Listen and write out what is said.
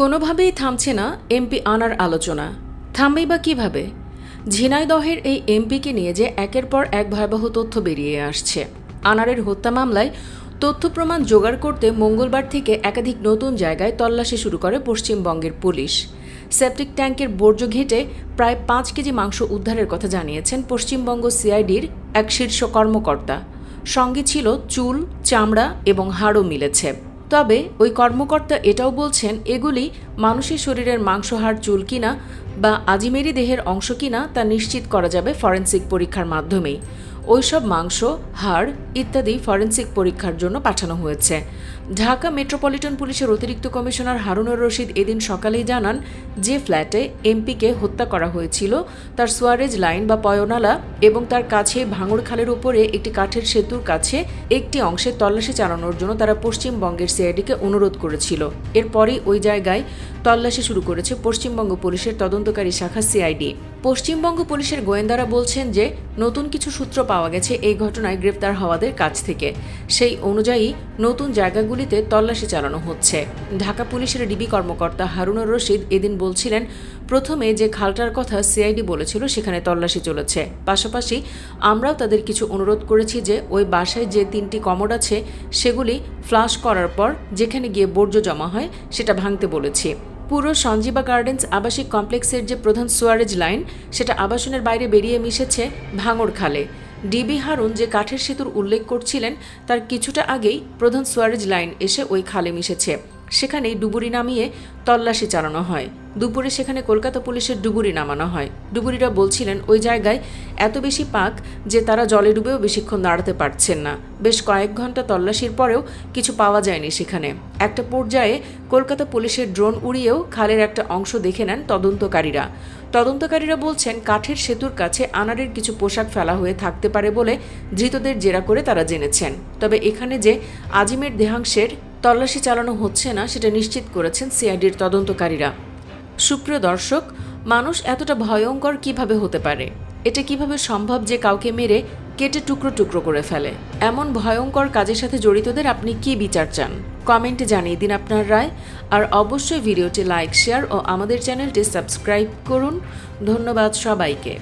কোনোভাবেই থামছে না এমপি আনার আলোচনা। থামবেই বা কীভাবে? ঝিনাইদহের এই এমপিকে নিয়ে যে একের পর এক ভয়াবহ তথ্য বেরিয়ে আসছে। আনারের হত্যা মামলায় তথ্য প্রমাণ জোগাড় করতে মঙ্গলবার থেকে একাধিক নতুন জায়গায় তল্লাশি শুরু করে পশ্চিমবঙ্গের পুলিশ। সেপটিক ট্যাঙ্কের বর্জ্য ঘেটে প্রায় পাঁচ কেজি মাংস উদ্ধারের কথা জানিয়েছেন পশ্চিমবঙ্গ সিআইডির এক শীর্ষ কর্মকর্তা। সঙ্গে ছিল চুল, চামড়া এবং হাড়ও মিলেছে। তবে ওই কর্মকর্তা এটাও বলছেন এগুলি মানুষের শরীরের মাংসহার চুল কিনা বা আজিমেরি দেহের অংশ কিনা তা নিশ্চিত করা যাবে ফরেন্সিক পরীক্ষার মাধ্যমেই। ওইসব মাংস, হাড় ইত্যাদি ফরেন্সিক পরীক্ষার জন্য পাঠানো হয়েছে। ঢাকা মেট্রোপলিটন পুলিশের অতিরিক্ত কমিশনার হারুনুর রশিদ এদিন সকালেই জানান, যে ফ্ল্যাটে এমপিকে হত্যা করা হয়েছিল, তার সোয়ারেজ লাইন বা পয়নালা এবং তার কাছে ভাঙড় খালের উপরে একটি কাঠের সেতুর কাছে একটি অংশে তল্লাশি চালানোর জন্য তারা পশ্চিমবঙ্গের সিআইডিকে অনুরোধ করেছিল। এরপরই ওই জায়গায় তল্লাশি শুরু করেছে পশ্চিমবঙ্গ পুলিশের তদন্তকারী শাখা সিআইডি। পশ্চিমবঙ্গ পুলিশের গোয়েন্দারা বলছেন যে, নতুন কিছু সূত্র পাওয়া গেছে এই ঘটনায় গ্রেপ্তার হওয়াদের কাছ থেকে। সেই অনুযায়ী নতুন জায়গাগুলিতে তল্লাশি চালানো হচ্ছে। ঢাকা পুলিশের ডিবি কর্মকর্তা হারুনুর রশিদ এদিন বলছিলেন, প্রথমে যে খালটার কথা সিআইডি বলেছিল, সেখানে তল্লাশি চলেছে। পাশাপাশি আমরাও তাদের কিছু অনুরোধ করেছি যে, ওই বাসায় যে তিনটি কমোড আছে, সেগুলি ফ্লাশ করার পর যেখানে গিয়ে বর্জ্য জমা হয়, সেটা ভাঙতে বলেছি। পুরো সঞ্জীবা গার্ডেন্স আবাসিক কমপ্লেক্সের যে প্রধান সুয়ারেজ লাইন, সেটা আবাসনের বাইরে বেরিয়ে মিশেছে ভাঙড় খালে। ডিবি হারুন যে কাঠের সেতুর উল্লেখ করছিলেন, তার কিছুটা আগেই প্রধান সুয়ারেজ লাইন এসে ওই খালে মিশেছে। সেখানেই ডুবুরি নামিয়ে তল্লাশি চালানো হয়। দুপুরে সেখানে কলকাতা পুলিশের ডুবুরি নামানো হয়। ডুবুরিরা বলছিলেন, ওই জায়গায় এত বেশি পাক যে তারা জলে ডুবেও বেশিক্ষণ দাঁড়াতে পারছেন না। বেশ কয়েক ঘণ্টা তল্লাশির পরেও কিছু পাওয়া যায়নি সেখানে। একটা পর্যায়ে কলকাতা পুলিশের ড্রোন উড়িয়েও খালের একটা অংশ দেখে নেন তদন্তকারীরা। তদন্তকারীরা বলছেন, কাঠের সেতুর কাছে আনারের কিছু পোশাক ফেলা হয়ে থাকতে পারে বলে ধৃতদের জেরা করে তারা জেনেছেন। তবে এখানে যে আজিমের দেহাংশের তল্লাশি চালানো হচ্ছে না, সেটা নিশ্চিত করেছেন সিআইডির তদন্তকারীরা। সুপ্রিয় দর্শক, মানুষ এতটা ভয়ঙ্কর কীভাবে হতে পারে? এটা কীভাবে সম্ভব যে কাউকে মেরে কেটে টুকরো টুকরো করে ফেলে? এমন ভয়ঙ্কর কাজের সাথে জড়িতদের আপনি কি বিচার চান? কমেন্টে জানিয়ে দিন আপনার রায়, আর অবশ্যই ভিডিওটি লাইক, শেয়ার ও আমাদের চ্যানেলটি সাবস্ক্রাইব করুন। ধন্যবাদ সবাইকে।